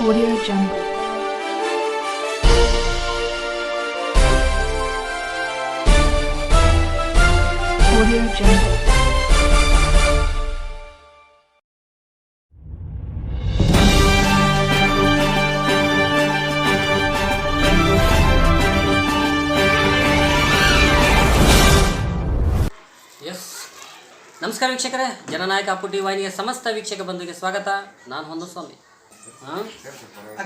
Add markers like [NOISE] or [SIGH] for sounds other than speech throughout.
Audio Jungle. Audio Jungle. ನಮಸ್ಕಾರ ವೀಕ್ಷಕರೇ ಜನನಾಯಕ ಪುಟಿ ವಾಹಿನಿಯ ಸಮಸ್ತ ವೀಕ್ಷಕ ಬಂಧುಗೆ ಸ್ವಾಗತ ನಾನು ಹೊಂದಸ್ವಾಮಿ ಹಾಂ?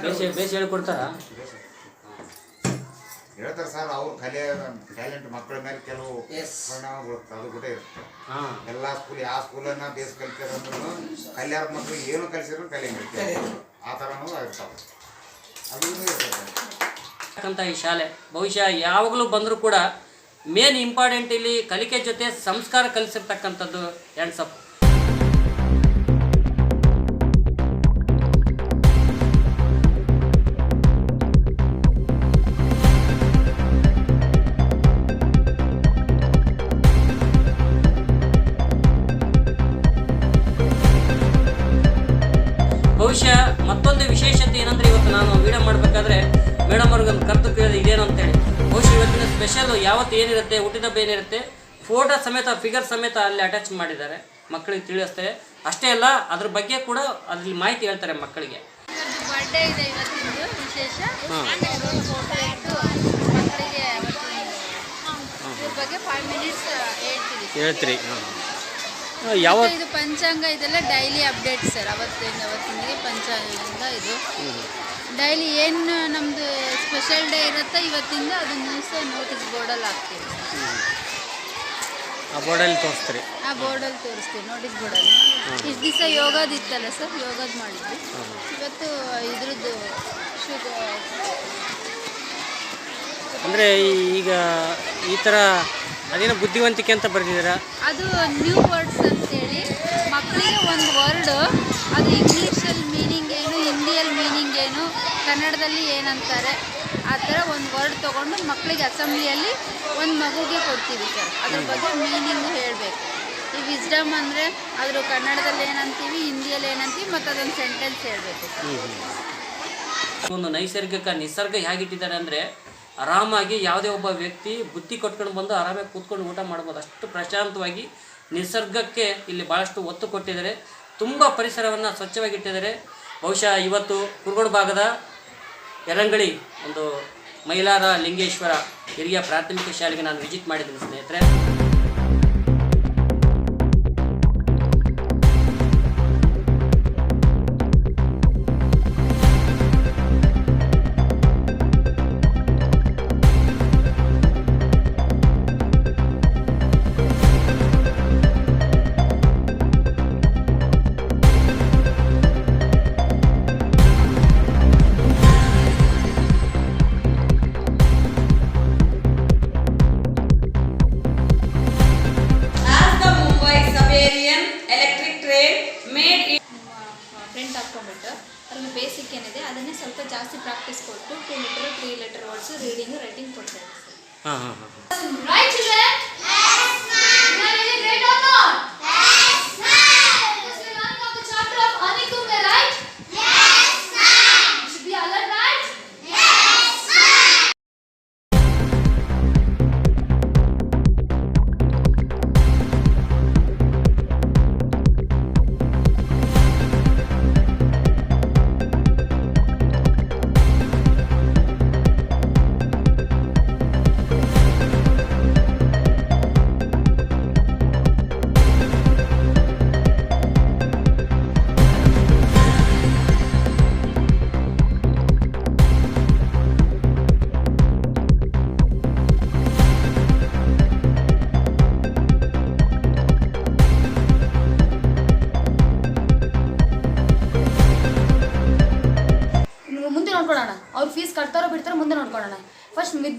ಬೇಸಿ ಬೇಸಿ ಹೇಳ್ಕೊಡ್ತಾರಾ ಹೇಳ್ತಾರೆ ಸರ್ ಅವ್ರು ಕಲೆ ಟ್ಯಾಲೆಂಟ್ ಮಕ್ಕಳ ಮೇಲೆ ಕೆಲವು. ಪರಿಣಾಮ ಬೀಳುತ್ತೆ ಅದು ಕೂಡ ಇರುತ್ತೆ. ಹಾಂ. ಎಲ್ಲ ಸ್ಕೂಲ್ ಯಾವ ಸ್ಕೂಲನ್ನ ಬೇಸ್ ಕಲಿತಾರ ಅಂದ್ರೂ ಕಲ್ಯಾರ ಮಕ್ಕಳು ಏನು ಕಲಿಸಿದ್ರು ಕಲಿಯಂಗಿರುತ್ತೆ ಆ ಥರನೂ ಇರ್ತಾವೆ. ಅದು ಇರ್ತದೆ. ಯಾಕಂತ ಈ ಶಾಲೆ ಬಹುಶಃ ಯಾವಾಗಲೂ ಬಂದರೂ ಕೂಡ ಮೇನ್ ಇಂಪಾರ್ಟೆಂಟ್ ಇಲ್ಲಿ ಕಲಿಕೆ ಜೊತೆ ಸಂಸ್ಕಾರ ಕಲಿಸಿರ್ತಕ್ಕಂಥದ್ದು ಸಪ್ ಬಹುಶಃ ಮತ್ತೊಂದು ವಿಶೇಷತೆ ಏನಂದ್ರೆ ಇವತ್ತು ನಾನು ವಿಡಿಯೋ ಮಾಡಬೇಕಾದ್ರೆ ಮೇಡಮ್ ಅವ್ರಿಗೊಂದು ಕರೆದು ಕೇಳಿದೆ ಇದೇನು ಅಂತೇಳಿ. ಬಹುಶಃ ಇವತ್ತಿನ ಸ್ಪೆಷಲ್ ಯಾವತ್ತು ಏನಿರುತ್ತೆ ಹುಟ್ಟಿದಬ್ಬ ಏನಿರುತ್ತೆ ಫೋಟೋ ಸಮೇತ ಫಿಗರ್ ಸಮೇತ ಅಲ್ಲಿ ಅಟ್ಯಾಚ್ ಮಾಡಿದ್ದಾರೆ ಮಕ್ಕಳಿಗೆ ತಿಳಿಸ್ತೇವೆ ಅಷ್ಟೇ ಅಲ್ಲ ಅದ್ರ ಬಗ್ಗೆ ಕೂಡ ಅದ್ರಲ್ಲಿ ಮಾಹಿತಿ ಹೇಳ್ತಾರೆ ಮಕ್ಕಳಿಗೆ. ಬರ್ಡೇ ಇದೆ ಇವತ್ತಿಂದು ವಿಶೇಷ. ಫೋಟೋ ಮಕ್ಕಳಿಗೆ ಬಗ್ಗೆ ಫೈವ್ ಮಿನಿಟ್ಸ್ ಹೇಳ್ತೀವಿ. ಹೇಳ್ತೀರಿ. ಯಾವ ಇದು ಪಂಚಾಂಗ ಇದೆಲ್ಲ ಡೈಲಿ ಅಪ್ಡೇಟ್ ಸರ್ ಅವತ್ತಿಂದ ಅವತ್ತಿನಿಗೆ ಪಂಚಾಂಗ ಇದು. ಡೈಲಿ ಏನು ನಮ್ಮದು ಸ್ಪೆಷಲ್ ಡೇ ಇರುತ್ತೆ ಇವತ್ತಿಂದ ಅದು ನ್ಯೂಸ್ ನೋಟಿಸ್ ಬೋರ್ಡಲ್ಲಿ ಹಾಕ್ತೀವಿ. ಆ ಬೋರ್ಡಲ್ಲಿ ತೋರಿಸ್ತೀರಿ. ಆ ಬೋರ್ಡಲ್ಲಿ ತೋರಿಸ್ತೀವಿ ನೋಟಿಸ್ ಬೋರ್ಡಲ್ಲಿ ಇಷ್ಟು ದಿವಸ ಯೋಗದ ಇತ್ತಲ್ಲ ಸರ್ ಯೋಗದ ಮಾಡಿದ್ವಿ. ಇವತ್ತು ಇದ್ರದ್ದು ಶುಗರ್ ಅಂದರೆ ಈಗ ಈ ಥರ ಅದೇನೋ ಬುದ್ಧಿವಂತಿಕೆ ಅಂತ ಬರೆದಿದ್ದೀರಾ? ಅದು ನ್ಯೂ ವರ್ಡ್ಸ್ ಅಂತೇಳಿ. ಮಕ್ಕಳಿಗೆ ಒಂದು ವರ್ಡ್ ಅದು ಇಂಗ್ಲೀಷಲ್ಲಿ ಮೀನಿಂಗ್ ಏನು ಹಿಂದಿಯಲ್ಲಿ ಮೀನಿಂಗ್ ಏನು ಕನ್ನಡದಲ್ಲಿ ಏನಂತಾರೆ ಆ ಥರ ಒಂದು ವರ್ಡ್ ತೊಗೊಂಡು ಮಕ್ಕಳಿಗೆ ಅಸೆಂಬ್ಲಿಯಲ್ಲಿ ಒಂದು ಮಗುಗೆ ಕೊಡ್ತೀವಿ ಸರ್ ಅದ್ರ ಬಗ್ಗೆ ಮೀನಿಂಗ್ ಹೇಳಬೇಕು. ಈ ವಿಸ್ಡಮ್ ಅಂದರೆ ಅದ್ರ ಕನ್ನಡದಲ್ಲಿ ಏನಂತೀವಿ ಹಿಂದಿಯಲ್ಲಿ ಏನಂತೀವಿ ಮತ್ತು ಅದೊಂದು ಸೆಂಟೆನ್ಸ್ ಹೇಳಬೇಕು. ಒಂದು ನೈಸರ್ಗಿಕ ನಿಸರ್ಗ ಹೇಗಿಟ್ಟಿದ್ದಾರೆ ಅಂದರೆ ಆರಾಮಾಗಿ ಯಾವುದೇ ಒಬ್ಬ ವ್ಯಕ್ತಿ ಬುತ್ತಿ ಕೊಟ್ಕೊಂಡು ಬಂದು ಆರಾಮಾಗಿ ಕೂತ್ಕೊಂಡು ಊಟ ಮಾಡ್ಬೋದು. ಅಷ್ಟು ಪ್ರಶಾಂತವಾಗಿ ನಿಸರ್ಗಕ್ಕೆ ಇಲ್ಲಿ ಭಾಳಷ್ಟು ಒತ್ತು ಕೊಟ್ಟಿದ್ದಾರೆ. ತುಂಬ ಪರಿಸರವನ್ನು ಸ್ವಚ್ಛವಾಗಿ ಇಟ್ಟಿದ್ದಾರೆ ಬಹುಶಃ ಇವತ್ತು ಕುರುಗೋಡು ಭಾಗದ ಎರಂಗಳಿ ಒಂದು ಮೈಲಾರ ಲಿಂಗೇಶ್ವರ ಹಿರಿಯ ಪ್ರಾಥಮಿಕ ಶಾಲೆಗೆ ನಾನು ವಿಸಿಟ್ ಮಾಡಿದ್ದೀನಿ ಸ್ನೇಹಿತರೆ.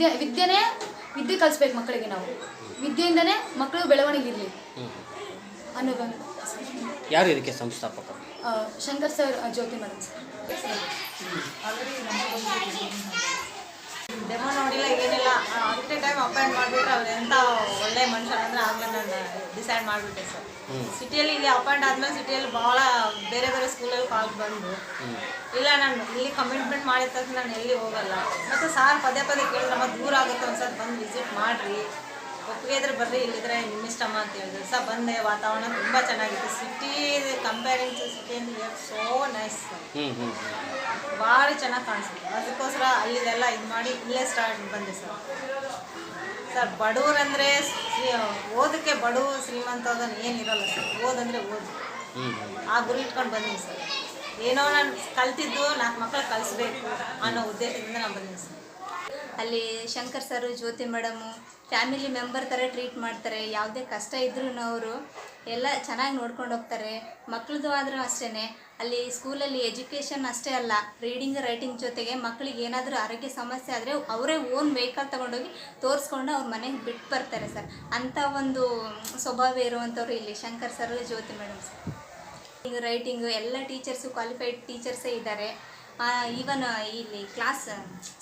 ವಿದ್ಯೆ ವಿದ್ಯೆನೇ ವಿದ್ಯೆ ಕಲಿಸ್ಬೇಕು ಮಕ್ಕಳಿಗೆ ನಾವು. ವಿದ್ಯೆಯಿಂದನೇ ಮಕ್ಕಳು ಬೆಳವಣಿಗೆ ಇರಲಿ. ಅನ್ನೋ ಯಾರು ಇದಕ್ಕೆ ಸಂಸ್ಥಾಪಕ? Shankar sir Jyoti madam sir. Demo ನೋಡಿಲ್ಲ ಏನಿಲ್ಲ. ಅಷ್ಟೇ ಎ ಟೈಮ್ ಅಪಾಯಿಂಟ್ ಮಾಡಿಬಿಟ್ರೆ ಅವ್ರು ಎಂಥ ಒಳ್ಳೆ ಮನುಷ್ಯ ಅಂದರೆ ಆಗಲೇ ನಾನು ಡಿಸೈಡ್ ಮಾಡಿಬಿಟ್ಟೆ ಸರ್. ಸಿಟಿಯಲ್ಲಿ ಇಲ್ಲಿ ಅಪಾಯಿಂಟ್ ಆದ್ಮೇಲೆ ಸಿಟಿಯಲ್ಲಿ ಭಾಳ ಬೇರೆ ಬೇರೆ ಸ್ಕೂಲಲ್ಲಿ ಕಾಲ್ ಬಂದು. ಇಲ್ಲ ನಾನು ಇಲ್ಲಿ ಕಮಿಟ್ಮೆಂಟ್ ಮಾಡಿದ ತಕ್ಷಣ ನಾನು ಎಲ್ಲಿ ಹೋಗಲ್ಲ. ಮತ್ತು ಸಾರ್ ಪದೇ ಪದೇ ಕೇಳಿದ್ರೆ ಮತ್ತೆ ದೂರ ಆಗುತ್ತೆ ಒಂದ್ಸತಿ ಬಂದು ವಿಸಿಟ್ ಮಾಡಿರಿ. ಒಪ್ಪಿಗೆ ಇದ್ರೆ ಬರ್ರಿ ಇಲ್ಲಿದ್ರೆ ನಿಮ್ಮ ಇಷ್ಟಮ್ಮ ಅಂತ ಹೇಳಿದ್ರು. ಸರ್ ಬಂದೆ ವಾತಾವರಣ ತುಂಬ ಚೆನ್ನಾಗಿತ್ತು. ಸಿಟಿ ಕಂಪೇರಿಂಗ್ ಟು ಸಿಟಿ ಅಂದ್ರೆ ಸೋ ನೈಸ್ ಭಾಳ ಚೆನ್ನಾಗಿ ಕಾಣಿಸುತ್ತೆ. ಅದಕ್ಕೋಸ್ಕರ ಅಲ್ಲಿದೆಲ್ಲ ಇದು ಮಾಡಿ ಇಲ್ಲೇ ಸ್ಟಾರ್ಟ್ ಬಂದೆ ಸರ್ ಸರ್ ಬಡವರಂದ್ರೆ ಓದಕ್ಕೆ ಬಡವ ಶ್ರೀಮಂತ ಅದನ್ನು ಏನಿರಲ್ಲ ಸರ್ ಓದಂದ್ರೆ ಓದು. ಆ ಗುರಿ ಇಟ್ಕೊಂಡು ಬಂದೀನಿ ಸರ್ ಏನೋ ನಾನು ಕಲ್ತಿದ್ದು ನಾಲ್ಕು ಮಕ್ಕಳು ಕಲಿಸ್ಬೇಕು ಅನ್ನೋ ಉದ್ದೇಶದಿಂದ ನಾನು ಬಂದೀನಿ ಸರ್ ಅಲ್ಲಿ Shankar sir, Jyoti madam, family member ಥರ ಟ್ರೀಟ್ ಮಾಡ್ತಾರೆ. ಯಾವುದೇ ಕಷ್ಟ ಇದ್ರೂ ಅವರು ಎಲ್ಲ ಚೆನ್ನಾಗಿ ನೋಡ್ಕೊಂಡು ಹೋಗ್ತಾರೆ. ಮಕ್ಳದ್ದು ಆದರೂ ಅಷ್ಟೇ ಅಲ್ಲಿ ಸ್ಕೂಲಲ್ಲಿ ಎಜುಕೇಷನ್ ಅಷ್ಟೇ ಅಲ್ಲ, ರೀಡಿಂಗ್, ರೈಟಿಂಗ್ ಜೊತೆಗೆ ಮಕ್ಕಳಿಗೆ ಏನಾದರೂ ಆರೋಗ್ಯ ಸಮಸ್ಯೆ ಆದರೆ ಅವರೇ ಓನ್ ವೆಹಿಕಲ್ ತೊಗೊಂಡೋಗಿ ತೋರಿಸ್ಕೊಂಡು ಅವ್ರ ಮನೆಗೆ ಬಿಟ್ಟು ಬರ್ತಾರೆ ಸರ್. ಅಂಥ ಒಂದು ಸ್ವಭಾವ ಇರುವಂಥವ್ರು ಇಲ್ಲಿ Shankar sir, Jyoti madam sir. Writing ಎಲ್ಲ ಟೀಚರ್ಸು, ಕ್ವಾಲಿಫೈಡ್ ಟೀಚರ್ಸೇ ಇದ್ದಾರೆ. ಈವನ್ ಇಲ್ಲಿ ಕ್ಲಾಸ್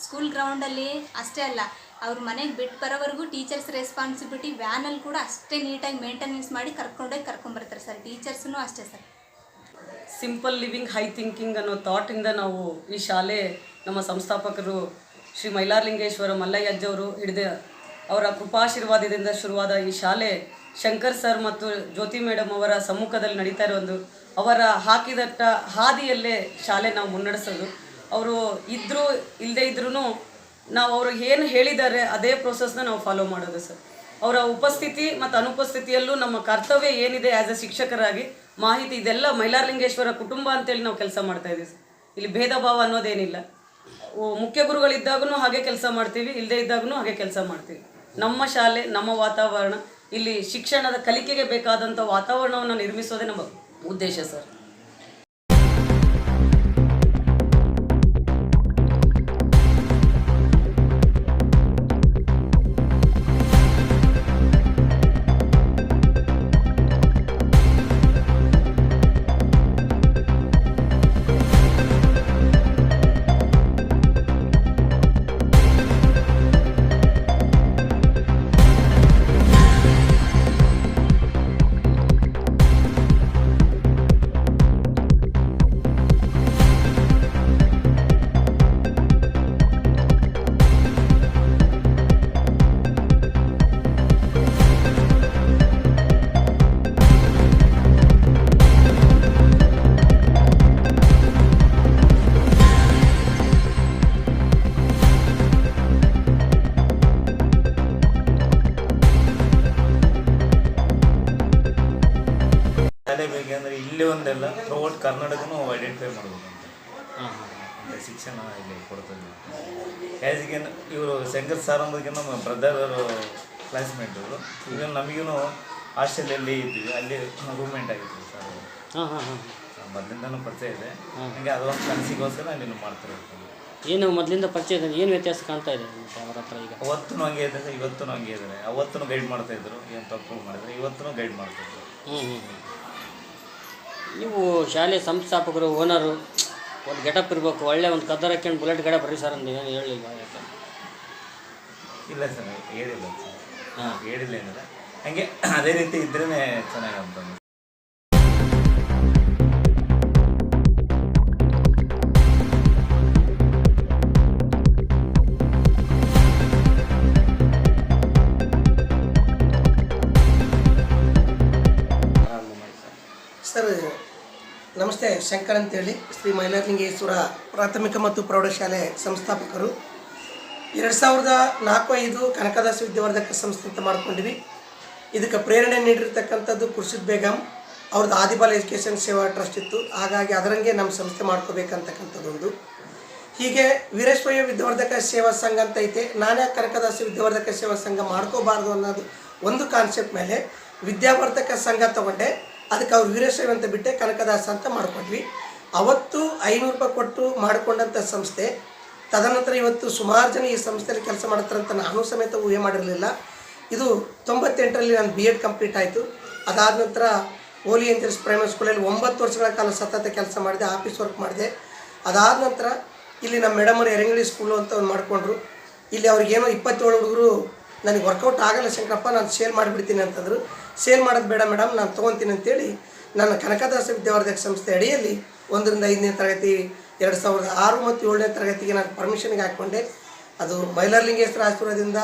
ಸ್ಕೂಲ್ ಗ್ರೌಂಡಲ್ಲಿ ಅಷ್ಟೇ ಅಲ್ಲ, ಅವ್ರ ಮನೆಗೆ ಬಿಟ್ಟು ಬರೋವರೆಗೂ ಟೀಚರ್ಸ್ ರೆಸ್ಪಾನ್ಸಿಬಿಲಿಟಿ ವ್ಯಾನಲ್ಲಿ ಕೂಡ ಅಷ್ಟೇ ನೀಟಾಗಿ ಮೇಂಟೆನೆನ್ಸ್ ಮಾಡಿ ಕರ್ಕೊಂಡೋಗಿ ಕರ್ಕೊಂಬರ್ತಾರೆ ಸರ್ ಟೀಚರ್ಸೂ ಅಷ್ಟೇ sir simple living high thinking ಅನ್ನೋ ಥಾಟಿಂದ ನಾವು ಈ ಶಾಲೆ ನಮ್ಮ ಸಂಸ್ಥಾಪಕರು ಶ್ರೀ ಮೈಲಾರಲಿಂಗೇಶ್ವರ ಮಲ್ಲಯ್ಯಜ್ಜವರು ಹಿಡಿದ ಅವರ ಕೃಪಾಶೀರ್ವಾದದಿಂದ ಶುರುವಾದ ಈ ಶಾಲೆ ಶಂಕರ್ ಸರ್ ಮತ್ತು ಜ್ಯೋತಿ ಮೇಡಮ್ ಅವರ ಸಮ್ಮುಖದಲ್ಲಿ ನಡೀತಾ ಇರೋದು ಅವರ ಹಾಕಿದಟ್ಟ ಹಾದಿಯಲ್ಲೇ ಶಾಲೆ ನಾವು ಮುನ್ನಡೆಸೋದು. ಅವರು ಇದ್ದರೂ ಇಲ್ಲದೇ ಇದ್ರೂ ನಾವು ಅವರು ಏನು ಹೇಳಿದ್ದಾರೆ ಅದೇ ಪ್ರೋಸೆಸ್ನ ನಾವು ಫಾಲೋ ಮಾಡೋದು ಸರ್. ಅವರ ಉಪಸ್ಥಿತಿ ಮತ್ತು ಅನುಪಸ್ಥಿತಿಯಲ್ಲೂ ನಮ್ಮ ಕರ್ತವ್ಯ ಏನಿದೆ ಆ್ಯಸ್ ಎ ಶಿಕ್ಷಕರಾಗಿ ಮಾಹಿತಿ ಇದೆಲ್ಲ ಮೈಲಾರಲಿಂಗೇಶ್ವರ ಕುಟುಂಬ ಅಂತೇಳಿ ನಾವು ಕೆಲಸ ಮಾಡ್ತಾ ಇದ್ದೀವಿ ಸರ್. ಇಲ್ಲಿ ಭೇದ ಭಾವ ಅನ್ನೋದೇನಿಲ್ಲ. ಮುಖ್ಯ ಗುರುಗಳಿದ್ದಾಗೂ ಹಾಗೆ ಕೆಲಸ ಮಾಡ್ತೀವಿ ಇಲ್ಲದೇ ಇದ್ದಾಗೂ ಹಾಗೆ ಕೆಲಸ ಮಾಡ್ತೀವಿ. ನಮ್ಮ ಶಾಲೆ, ನಮ್ಮ ವಾತಾವರಣ ಇಲ್ಲಿ ಶಿಕ್ಷಣದ ಕಲಿಕೆಗೆ ಬೇಕಾದಂಥ ವಾತಾವರಣವನ್ನು ನಿರ್ಮಿಸೋದೇ ನಮ್ಮ ಉದ್ದೇಶ ಸರ್. ಕರ್ನಾಟಕನೂ ಐಡೆಂಟಿಫೈ ಮಾಡಬೇಕು ಅಂತ ಶಿಕ್ಷಣ ಇಲ್ಲಿ ಕೊಡ್ತದೆ. ಆ್ಯಸ್ ಇವರು ಶಂಕರ್ ಸರ್ ಅನ್ನೋದಕ್ಕಿಂತ ನಮ್ಮ ಬ್ರದರ್ ಕ್ಲಾಸ್ಮೇಟ್ ಅವರು ಈಗ ನಮಗೂ ಹಾಸ್ಟೆಲಲ್ಲಿ ಇದ್ವಿ ಅಲ್ಲಿ ರೂಮ್ಮೆಂಟ್ ಆಗಿದ್ವಿ ಸರ್ ಹಾಂ ಹಾಂ ಹಾಂ. ಮೊದಲಿಂದನೂ ಪರಿಚಯ ಇದೆ. ಹಂಗೆ ಅದೊಂದು ಕನಸಿಗೋಸ್ಕರ ನಾನು ಮಾಡ್ತಿರ್ತೀನಿ ಏನು ಮೊದಲಿಂದ ಪರಿಚಯ ಇದೆ ಏನು ವ್ಯತ್ಯಾಸ ಕಾಣ್ತಾ ಇದೆ ಅವರ ಹತ್ರ ಈಗ? ಅವತ್ತು ಹಂಗೆ ಇದ್ದಾರೆ ಇವತ್ತು ಹಂಗೆ ಇದ್ದಾರೆ ಅವತ್ತು ಗೈಡ್ ಮಾಡ್ತಾ ಇದ್ರು ಏನು ತಪ್ಪು ಮಾಡಿದ್ರೆ ಇವತ್ತು ಗೈಡ್ ಮಾಡ್ತಾ ಇದ್ರು. ಹ್ಞೂ ಹ್ಞೂ ಹ್ಞೂ. ನೀವು ಶಾಲೆ ಸಂಸ್ಥಾಪಕರು ಓನರು ಒಂದು ಗೆಟಪ್ ಇರಬೇಕು ಒಳ್ಳೆ ಒಂದು ಕದ್ದರ್ ಹಾಕ್ಯಂಡು ಬುಲೆಟ್ ಗಾಡಿ ಬರ್ರಿ ಸರ್ ಅಂತ ಏನು ಹೇಳಿಲ್ಲ ಇಲ್ಲ ಸರ್ ಹೇಳಿಲ್ಲ ಸರ್. ಹಾಂ. ಹೇಳಿಲ್ಲ ಏನಿಲ್ಲ. ಹಂಗೆ ಅದೇ ರೀತಿ ಇದ್ರೇ ಚೆನ್ನಾಗಿ ನಮಸ್ತೆ, ಶಂಕರ್ ಅಂತೇಳಿ. ಶ್ರೀ ಮೈಲಾರಲಿಂಗೇಶ್ವರ ಪ್ರಾಥಮಿಕ ಮತ್ತು ಪ್ರೌಢಶಾಲೆ ಸಂಸ್ಥಾಪಕರು. ಎರಡು ಸಾವಿರದ ನಾಲ್ಕು ಐದು ಕನಕದಾಸ ವಿದ್ಯಾವರ್ಧಕ ಸಂಸ್ಥೆ ಅಂತ ಮಾಡ್ಕೊಂಡಿವಿ. ಇದಕ್ಕೆ ಪ್ರೇರಣೆ ನೀಡಿರ್ತಕ್ಕಂಥದ್ದು ಖುರ್ಷಿದ್ ಬೇಗಂ. ಅವ್ರದ್ದು ಆದಿಬಾಲ ಎಜುಕೇಷನ್ ಸೇವಾ ಟ್ರಸ್ಟ್ ಇತ್ತು. ಹಾಗಾಗಿ ಅದರಂಗೆ ನಮ್ಮ ಸಂಸ್ಥೆ ಮಾಡ್ಕೋಬೇಕಂತಕ್ಕಂಥದ್ದೊಂದು. ಹೀಗೆ ವೀರೇಶ್ವಯ್ಯ ವಿದ್ಯಾವರ್ಧಕ ಸೇವಾ ಸಂಘ ಅಂತ ಐತೆ. ನಾನೇ ಕನಕದಾಸ ವಿದ್ಯಾವರ್ಧಕ ಸೇವಾ ಸಂಘ ಮಾಡ್ಕೋಬಾರ್ದು ಅನ್ನೋದು ಒಂದು ಕಾನ್ಸೆಪ್ಟ್ ಮೇಲೆ ವಿದ್ಯಾವರ್ಧಕ ಸಂಘ ತಗೊಂಡೆ. ಅದಕ್ಕೆ ಅವ್ರು ವೀರಶೈವ ಅಂತ ಬಿಟ್ಟೆ ಕನಕದಾಸ ಅಂತ ಮಾಡಿಕೊಟ್ವಿ ಅವತ್ತು ಐನೂರು ರೂಪಾಯಿ ಕೊಟ್ಟು ಮಾಡಿಕೊಂಡಂಥ ಸಂಸ್ಥೆ, ತದನಂತರ ಇವತ್ತು ಸುಮಾರು ಜನ ಈ ಸಂಸ್ಥೆಯಲ್ಲಿ ಕೆಲಸ ಮಾಡ್ತಾರಂತ ನಾನು ಸಮೇತ ಊಹೆ ಮಾಡಿರಲಿಲ್ಲ. ಇದು ತೊಂಬತ್ತೆಂಟರಲ್ಲಿ ನಾನು ಬಿ ಎಡ್ ಕಂಪ್ಲೀಟ್ ಆಯಿತು. ಅದಾದ ನಂತರ ಓಲಿ ಎಂಜಿನಿಯರ್ಸ್ ಪ್ರೈಮರಿ ಸ್ಕೂಲಲ್ಲಿ ಒಂಬತ್ತು ವರ್ಷಗಳ ಕಾಲ ಸತತ ಕೆಲಸ ಮಾಡಿದೆ ಆಫೀಸ್ ವರ್ಕ್ ಮಾಡಿದೆ. ಅದಾದ ನಂತರ ಇಲ್ಲಿ ನಮ್ಮ ಮೇಡಮ್ ಅವರು ಎರಂಗಳಿ ಸ್ಕೂಲು ಅಂತ ಒಂದು ಮಾಡಿಕೊಂಡ್ರು. ಇಲ್ಲಿ ಅವ್ರಿಗೇನೋ ಇಪ್ಪತ್ತೇಳು ಹುಡುಗರು ನನಗೆ ವರ್ಕೌಟ್ ಆಗಲ್ಲ ಶಂಕರಪ್ಪ ನಾನು ಸೇಲ್ ಮಾಡಿಬಿಡ್ತೀನಿ ಅಂತಂದರು. ಸೇಲ್ ಮಾಡೋದು ಬೇಡ ಮೇಡಮ್ ನಾನು ತೊಗೊತೀನಿ ಅಂತೇಳಿ ನನ್ನ ಕನಕದಾಸ ವಿದ್ಯಾವರ್ಧಕ ಸಂಸ್ಥೆ ಅಡಿಯಲ್ಲಿ ಒಂದರಿಂದ ಐದನೇ ತರಗತಿ ಎರಡು ಸಾವಿರದ ಆರು ಮತ್ತು ಏಳನೇ ತರಗತಿಗೆ ನಾನು ಪರ್ಮಿಷನ್ಗೆ ಹಾಕ್ಕೊಂಡೆ. ಅದು ಮೈಲಾರಲಿಂಗೇಶ್ವರ ಆಶೀರ್ವಾದದಿಂದ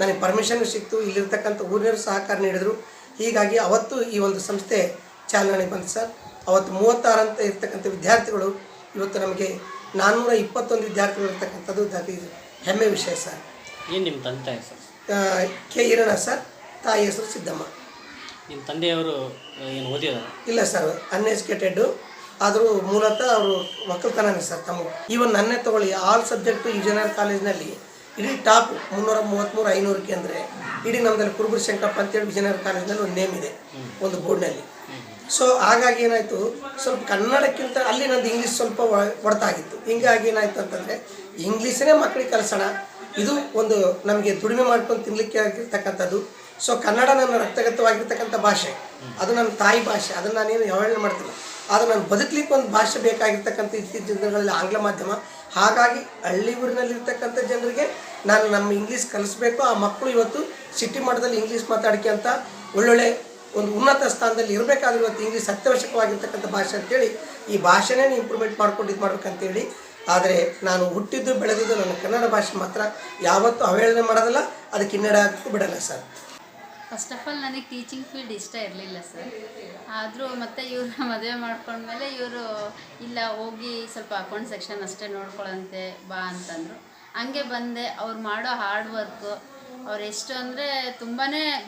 ನನಗೆ ಪರ್ಮಿಷನ್ ಸಿಕ್ತು. ಇಲ್ಲಿರ್ತಕ್ಕಂಥ ಊರಿನವರು ಸಹಕಾರ ನೀಡಿದರು. ಹೀಗಾಗಿ ಅವತ್ತು ಈ ಒಂದು ಸಂಸ್ಥೆ ಚಾಲನೆಗೆ ಬಂತು ಸರ್. ಅವತ್ತು ಮೂವತ್ತಾರು ಅಂತ ಇರ್ತಕ್ಕಂಥ ವಿದ್ಯಾರ್ಥಿಗಳು ಇವತ್ತು ನಮಗೆ ನಾನ್ನೂರ ಇಪ್ಪತ್ತೊಂದು ವಿದ್ಯಾರ್ಥಿಗಳು ಇರ್ತಕ್ಕಂಥದ್ದು ಹೆಮ್ಮೆ ವಿಷಯ ಸರ್. ಏನು ನಿಮ್ಮ ತಂದೆ ಹೆಸರು ಆ, ಕೆ ಈರಣ್ಣ ಸರ್ ತಾಯಿ ಹೆಸರು ಸಿದ್ದಮ್ಮ. ನಿಮ್ಮ ತಂದೆಯವರು ಏನು ಓದಿದಾರೆ? ಇಲ್ಲ ಸರ್ ಅನ್ಎಜುಕೇಟೆಡ್ಡು ಆದರೂ ಮೂಲತಃ ಅವರು ಒಕ್ಕಲ್ತನನೇ ಸರ್ ತಮ್ಮ ಈವನ್ ನನ್ನೇ ತಗೊಳ್ಳಿ ಆಲ್ ಸಬ್ಜೆಕ್ಟು ಇಂಜಿನಿಯರ್ ಕಾಲೇಜ್ನಲ್ಲಿ ಇಡೀ ಟಾಪ್ ಮುನ್ನೂರ ಮೂವತ್ತ್ಮೂರು ಐನೂರಕ್ಕೆ ಅಂದರೆ ಇಡೀ ನಮ್ಮದಲ್ಲಿ ಕುರುಬುರು ಶಂಕರಪ್ಪ ಅಂತೇಳಿ ವಿಜಯನಗರ ಕಾಲೇಜ್ನಲ್ಲಿ ಒಂದು ನೇಮ್ ಇದೆ ಒಂದು ಬೋರ್ಡ್ನಲ್ಲಿ ಸೊ ಹಾಗಾಗಿ ಏನಾಯಿತು ಸ್ವಲ್ಪ ಕನ್ನಡಕ್ಕಿಂತ ಅಲ್ಲಿ ನಂದು ಇಂಗ್ಲೀಷ್ ಸ್ವಲ್ಪ ಒಡತಾಗಿತ್ತು. ಆಗಿತ್ತು ಹಿಂಗಾಗಿ ಏನಾಯಿತು ಅಂತಂದರೆ ಇಂಗ್ಲೀಷನ್ನೇ ಮಕ್ಕಳಿಗೆ ಕಲಿಸೋಣ. ಇದು ಒಂದು ನಮಗೆ ದುಡಿಮೆ ಮಾಡ್ಕೊಂಡು ತಿನ್ನಲಿಕ್ಕೆ ಆಗಿರ್ತಕ್ಕಂಥದ್ದು. ಸೊ ಕನ್ನಡ ನನ್ನ ರಕ್ತಗತವಾಗಿರ್ತಕ್ಕಂಥ ಭಾಷೆ. ಅದು ನನ್ನ ತಾಯಿ ಭಾಷೆ. ಅದನ್ನು ನಾನೇನು ಯಾವಳನೆ ಮಾಡ್ತಿಲ್ಲ. ಆದರೆ ನಾನು ಬದುಕಲಿಕ್ಕೆ ಒಂದು ಭಾಷೆ ಬೇಕಾಗಿರ್ತಕ್ಕಂಥ ಇತ್ತೀಚಿನ ದಿನಗಳಲ್ಲಿ ಆಂಗ್ಲ ಮಾಧ್ಯಮ. ಹಾಗಾಗಿ ಹಳ್ಳಿ ಊರಿನಲ್ಲಿರ್ತಕ್ಕಂಥ ಜನರಿಗೆ ನಾನು ನಮ್ಮ ಇಂಗ್ಲೀಷ್ ಕಲಿಸ್ಬೇಕು. ಆ ಮಕ್ಕಳು ಇವತ್ತು ಸಿಟಿ ಮಟ್ಟದಲ್ಲಿ ಇಂಗ್ಲೀಷ್ ಮಾತಾಡಕ್ಕೆ ಅಂತ ಒಳ್ಳೊಳ್ಳೆ ಒಂದು ಉನ್ನತ ಸ್ಥಾನದಲ್ಲಿ ಇರಬೇಕಾದ್ರೆ ಇವತ್ತು ಇಂಗ್ಲೀಷ್ ಅತ್ಯವಶ್ಯಕವಾಗಿರ್ತಕ್ಕಂಥ ಭಾಷೆ ಅಂತೇಳಿ ಈ ಭಾಷೆನೇ ಇಂಪ್ರೂವ್ಮೆಂಟ್ ಮಾಡ್ಕೊಂಡು ಇದು ಮಾಡ್ಬೇಕಂತೇಳಿ ಆದರೆ ನಾನು ಹುಟ್ಟಿದ್ದು ಬೆಳೆದಿದ್ದು ನನ್ನ ಕನ್ನಡ ಭಾಷೆ ಮಾತ್ರ. ಯಾವತ್ತೂ ಅವಹೇಳನೆ ಮಾಡೋದಿಲ್ಲ ಅದಕ್ಕೆ ಕಿನ್ನಡ ಆಗಕ್ಕೂ ಬಿಡಲ್ಲ ಸರ್. ಫಸ್ಟ್ ಆಫ್ ಆಲ್ ನನಗೆ ಟೀಚಿಂಗ್ ಫೀಲ್ಡ್ ಇಷ್ಟ ಇರಲಿಲ್ಲ ಸರ್. ಆದರೂ ಮತ್ತೆ ಇವ್ರನ್ನ [LAUGHS] ಮದುವೆ ಮಾಡ್ಕೊಂಡ್ಮೇಲೆ ಇವರು ಇಲ್ಲ ಹೋಗಿ ಸ್ವಲ್ಪ ಅಕೌಂಟ್ ಸೆಕ್ಷನ್ ಅಷ್ಟೇ ನೋಡ್ಕೊಳ್ಳಂತೆ ಬಾ ಅಂತಂದರು. ಹಂಗೆ ಬಂದೆ. ಅವ್ರು ಮಾಡೋ ಹಾರ್ಡ್ ವರ್ಕು ಅವ್ರು ಎಷ್ಟು ಅಂದರೆ ತುಂಬಾ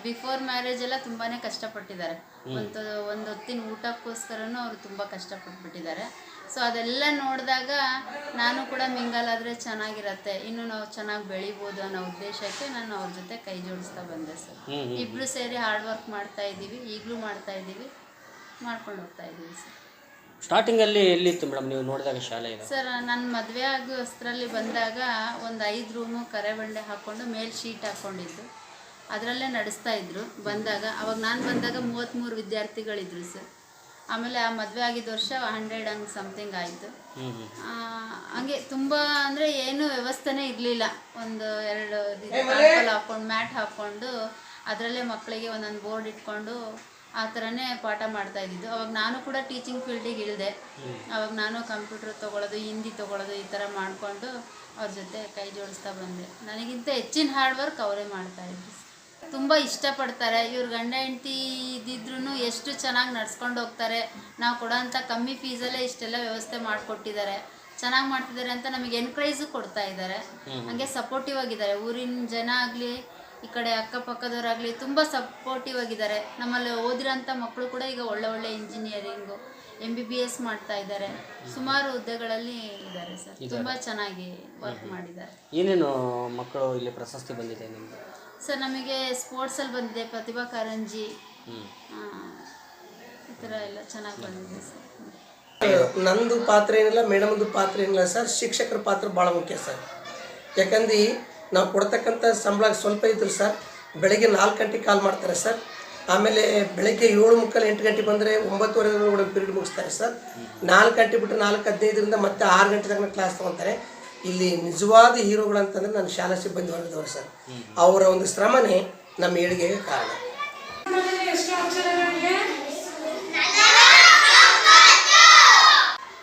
ಬಿಫೋರ್ ಮ್ಯಾರೇಜ್ ಎಲ್ಲ ತುಂಬಾ ಕಷ್ಟಪಟ್ಟಿದ್ದಾರೆ. ಒಂದು ಒಂದು ಹೊತ್ತಿನ ಊಟಕ್ಕೋಸ್ಕರನೂ ಅವರು ತುಂಬ ಕಷ್ಟಪಟ್ಬಿಟ್ಟಿದ್ದಾರೆ. ಸೊ ಅದೆಲ್ಲ ನೋಡಿದಾಗ ನಾನು ಕೂಡ ಮಿಂಗಲ್ ಆದರೆ ಚೆನ್ನಾಗಿರತ್ತೆ. ಇನ್ನು ನಾವು ಚೆನ್ನಾಗಿ ಬೆಳಿಬೋದು ಅನ್ನೋ ಉದ್ದೇಶಕ್ಕೆ ನಾನು ಅವ್ರ ಜೊತೆ ಕೈ ಜೋಡಿಸ್ತಾ ಬಂದೆ ಸರ್. ಇಬ್ರು ಸೇರಿ ಹಾರ್ಡ್ ವರ್ಕ್ ಮಾಡ್ತಾ ಇದ್ದೀವಿ. ಈಗಲೂ ಮಾಡ್ತಾ ಇದ್ದೀವಿ. ಮಾಡ್ಕೊಂಡು ಹೋಗ್ತಾ ಇದ್ದೀವಿ ಸರ್. ಸ್ಟಾರ್ಟಿಂಗಲ್ಲಿ ಎಲ್ಲಿತ್ತು ಮೇಡಮ್ ನೀವು ನೋಡಿದಾಗ ಶಾಲೆ ಸರ್ ನನ್ನ ಮದುವೆ ಆಗೋ ಹೊಸ್ತರಲ್ಲಿ ಬಂದಾಗ ಒಂದು ಐದು ರೂಮು ಕರೆ ಬಂಡೆ ಹಾಕ್ಕೊಂಡು ಮೇಲ್ ಶೀಟ್ ಹಾಕ್ಕೊಂಡಿದ್ದು ಅದರಲ್ಲೇ ನಡೆಸ್ತಾ ಇದ್ರು ಬಂದಾಗ. ಅವಾಗ ನಾನು ಬಂದಾಗ ಮೂವತ್ತ್ಮೂರು ವಿದ್ಯಾರ್ಥಿಗಳಿದ್ರು ಸರ್. ಆಮೇಲೆ ಆ ಮದುವೆ ಆಗಿದ್ದ ವರ್ಷ ಹಂಡ್ರೆಡ್ ಹಂಗೆ ಸಮಥಿಂಗ್ ಆಯಿತು. ಹಂಗೆ ತುಂಬ ಅಂದರೆ ಏನು ವ್ಯವಸ್ಥೆನೇ ಇರಲಿಲ್ಲ. ಒಂದು ಎರಡು ಹಾಕೊಂಡು ಹಾಕ್ಕೊಂಡು ಮ್ಯಾಟ್ ಹಾಕ್ಕೊಂಡು ಅದರಲ್ಲೇ ಮಕ್ಕಳಿಗೆ ಒಂದೊಂದು ಬೋರ್ಡ್ ಇಟ್ಕೊಂಡು ಆ ಥರನೇ ಪಾಠ ಮಾಡ್ತಾ ಇದ್ದಿದ್ದು. ಅವಾಗ ನಾನು ಕೂಡ ಟೀಚಿಂಗ್ ಫೀಲ್ಡಿಗೆ ಇಳಿದೆ. ಅವಾಗ ನಾನು ಕಂಪ್ಯೂಟರ್ ತೊಗೊಳೋದು ಹಿಂದಿ ತೊಗೊಳೋದು ಈ ಥರ ಮಾಡಿಕೊಂಡು ಅವ್ರ ಜೊತೆ ಕೈ ಜೋಡಿಸ್ತಾ ಬಂದೆ. ನನಗಿಂತ ಹೆಚ್ಚಿನ ಹಾರ್ಡ್ ವರ್ಕ್ ಅವರೇ ಮಾಡ್ತಾ ಇದ್ರು. ತುಂಬ ಇಷ್ಟಪಡ್ತಾರೆ. ಇವ್ರ ಗಂಡ ಹೆಂಡತಿ ಇದ್ದಿದ್ರು ಎಷ್ಟು ಚೆನ್ನಾಗಿ ನಡ್ಸ್ಕೊಂಡು ಹೋಗ್ತಾರೆ. ನಾವು ಕೊಡೋಂಥ ಕಮ್ಮಿ ಫೀಸಲ್ಲೇ ಇಷ್ಟೆಲ್ಲ ವ್ಯವಸ್ಥೆ ಮಾಡಿಕೊಟ್ಟಿದ್ದಾರೆ. ಚೆನ್ನಾಗಿ ಮಾಡ್ತಿದ್ದಾರೆ ಅಂತ ನಮಗೆ ಎನ್ಕರೇಜು ಕೊಡ್ತಾ ಇದ್ದಾರೆ. ಹಾಗೆ ಸಪೋರ್ಟಿವ್ ಆಗಿದ್ದಾರೆ. ಊರಿನ ಜನ ಆಗಲಿ ಈ ಕಡೆ ಅಕ್ಕಪಕ್ಕದವರಾಗಲಿ ತುಂಬ ಸಪೋರ್ಟಿವ್ ಆಗಿದ್ದಾರೆ. ನಮ್ಮಲ್ಲಿ ಓದಿರೋಂಥ ಮಕ್ಕಳು ಕೂಡ ಈಗ ಒಳ್ಳೆ ಒಳ್ಳೆ engineering M B B S ಮಾಡ್ತಾ ಇದ್ದಾರೆ. ಸುಮಾರು ಹುದ್ದೆಗಳಲ್ಲಿ ಇದ್ದಾರೆ ಸರ್. ತುಂಬ ಚೆನ್ನಾಗಿ ವರ್ಕ್ ಮಾಡಿದ್ದಾರೆ. ಏನೇನು ಮಕ್ಕಳು ಇಲ್ಲಿ ಪ್ರಶಸ್ತಿ ಬಂದಿದೆ ನಿಮಗೆ ಸರ್ ನಮಗೆ ಸ್ಪೋರ್ಟ್ಸಲ್ಲಿ ಬಂದಿದೆ. ಪ್ರತಿಭಾ ಕಾರಂಜಿ. ಆ, ಈ ಥರ ಎಲ್ಲ ಚೆನ್ನಾಗಿ ಬಂದಿದೆ ಸರ್. ನಂದು ಪಾತ್ರ ಏನಿಲ್ಲ ಮೇಡಮ್ದು ಪಾತ್ರ ಏನಿಲ್ಲ ಸರ್. ಶಿಕ್ಷಕರ ಪಾತ್ರ ಭಾಳ ಮುಖ್ಯ ಸರ್. ಯಾಕಂದ್ರೆ ನಾವು ಕೊಡ್ತಕ್ಕಂಥ ಸಂಬಳ ಸ್ವಲ್ಪ ಇದ್ರು ಸರ್ ಬೆಳಗ್ಗೆ ನಾಲ್ಕು ಗಂಟೆಗೆ ಕಾಲ್ ಮಾಡ್ತಾರೆ ಸರ್. ಆಮೇಲೆ ಬೆಳಗ್ಗೆ ಏಳು ಮುಕ್ಕಾಲು ಎಂಟು ಗಂಟೆ ಬಂದರೆ ಒಂಬತ್ತುವರೆ ಒಳಗೆ ಪೀರಿಯಡ್ ಮುಗಿಸ್ತಾರೆ ಸರ್. ನಾಲ್ಕು ಗಂಟೆ ಬಿಟ್ಟು ನಾಲ್ಕು ಹದಿನೈದರಿಂದ ಮತ್ತೆ ಆರು ಗಂಟೆ ತನಕ ಕ್ಲಾಸ್ ತೊಗೊತಾರೆ ಇಲ್ಲಿ ನಿಜವಾದ ಹೀರೋಗಳು ಅಂತಂದ್ರೆ ನನ್ನ ಶಾಲಾ ಸಿಬ್ಬಂದಿ ಹೊರದವರು ಸರ್. ಅವರ ಒಂದು ಶ್ರಮನೇ ನಮ್ಮ ಏಳಿಗೆಗೆ ಕಾರಣ.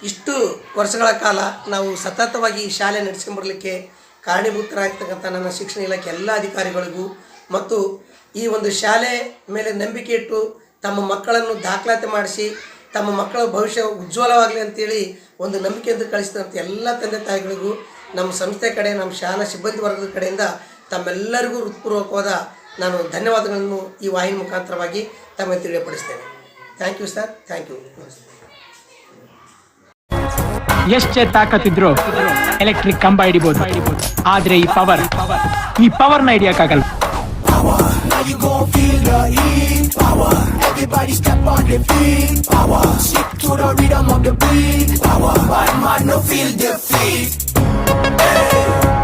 ಇಷ್ಟು ವರ್ಷಗಳ ಕಾಲ ನಾವು ಸತತವಾಗಿ ಈ ಶಾಲೆ ನಡೆಸ್ಕೊಂಬರ್ಲಿಕ್ಕೆ ಕಾರಣೀಭೂತರಾಗಿರ್ತಕ್ಕಂಥ ನನ್ನ ಶಿಕ್ಷಣ ಇಲಾಖೆ ಎಲ್ಲ ಅಧಿಕಾರಿಗಳಿಗೂ ಮತ್ತು ಈ ಒಂದು ಶಾಲೆ ಮೇಲೆ ನಂಬಿಕೆ ಇಟ್ಟು ತಮ್ಮ ಮಕ್ಕಳನ್ನು ದಾಖಲಾತಿ ಮಾಡಿಸಿ ತಮ್ಮ ಮಕ್ಕಳ ಭವಿಷ್ಯ ಉಜ್ವಲವಾಗಲಿ ಅಂತೇಳಿ ಒಂದು ನಂಬಿಕೆಯಿಂದ ಕಳಿಸಿದಂಥ ಎಲ್ಲ ತಂದೆ ತಾಯಿಗಳಿಗೂ, ನಮ್ಮ ಸಂಸ್ಥೆ ಕಡೆ, ನಮ್ಮ ಶಾಲಾ ಸಿಬ್ಬಂದಿ ವರ್ಗದ ಕಡೆಯಿಂದ ತಮ್ಮೆಲ್ಲರಿಗೂ ಹೃತ್ಪೂರ್ವಕವಾದ ನಾನು ಧನ್ಯವಾದಗಳನ್ನು ಈ ವಾಹಿನಿ ಮುಖಾಂತರವಾಗಿ ತಮಗೆ ತಿಳಿಯಪಡಿಸ್ತೇನೆ. Thank you sir thank you ಎಷ್ಟೇ ತಾಕತ್ತಿದ್ರು ಎಲೆಕ್ಟ್ರಿಕ್ ಕಂಬ ಹಿಡಿಬಹುದು ಆದ್ರೆ ಈ ಪವರ್ ಈ power. Now you gon' feel the heat, power. Everybody step on the feet, power. Stick to the rhythm of the beat, power. Bad man no feel defeat. Hey.